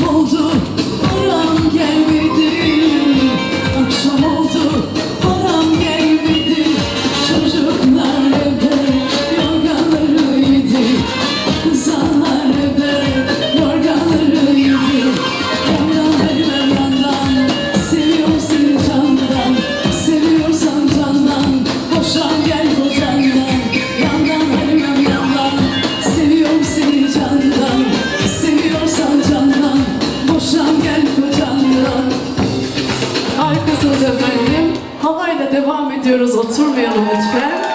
closer ediyoruz. Oturmayalım lütfen.